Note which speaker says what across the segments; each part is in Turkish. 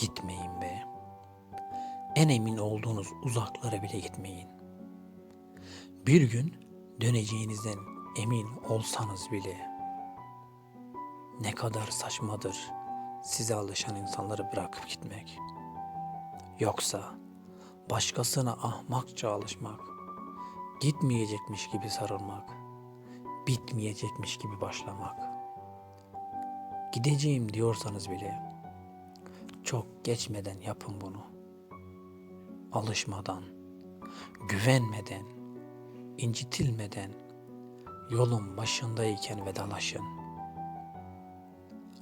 Speaker 1: Gitmeyin be. En emin olduğunuz uzaklara bile gitmeyin. Bir gün döneceğinizden emin olsanız bile ne kadar saçmadır size alışan insanları bırakıp gitmek. Yoksa başkasına ahmakça alışmak, gitmeyecekmiş gibi sarılmak, bitmeyecekmiş gibi başlamak. Gideceğim diyorsanız bile geçmeden yapın bunu. Alışmadan, güvenmeden, incitilmeden yolun başındayken vedalaşın.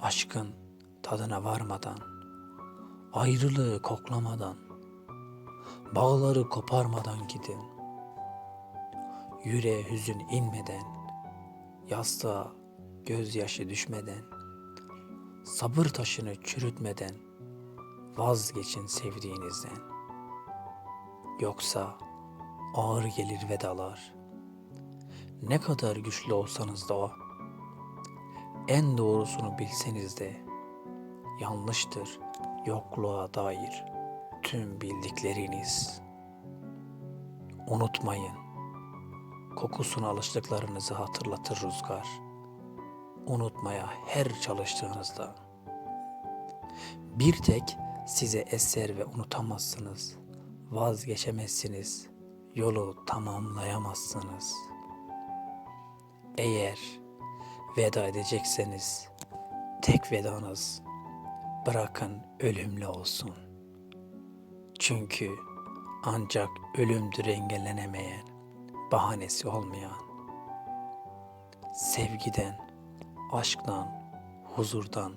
Speaker 1: Aşkın tadına varmadan, ayrılığı koklamadan, bağları koparmadan gidin. Yüreğe hüzün inmeden, yastığa gözyaşı düşmeden, sabır taşını çürütmeden vazgeçin sevdiğinizden. Yoksa ağır gelir vedalar. Ne kadar güçlü olsanız da o, en doğrusunu bilseniz de yanlıştır yokluğa dair tüm bildikleriniz. Unutmayın, kokusuna alıştıklarınızı hatırlatır rüzgar. Unutmaya her çalıştığınızda. Bir tek size eser ve unutamazsınız. Vazgeçemezsiniz. Yolu tamamlayamazsınız. Eğer veda edecekseniz tek vedanız bırakın ölümlü olsun. Çünkü ancak ölümdür engellenemeyen, bahanesi olmayan. Sevgiden, aşktan, huzurdan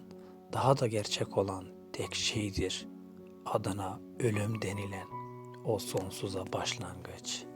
Speaker 1: daha da gerçek olan tek şeydir adına ölüm denilen o sonsuza başlangıç.''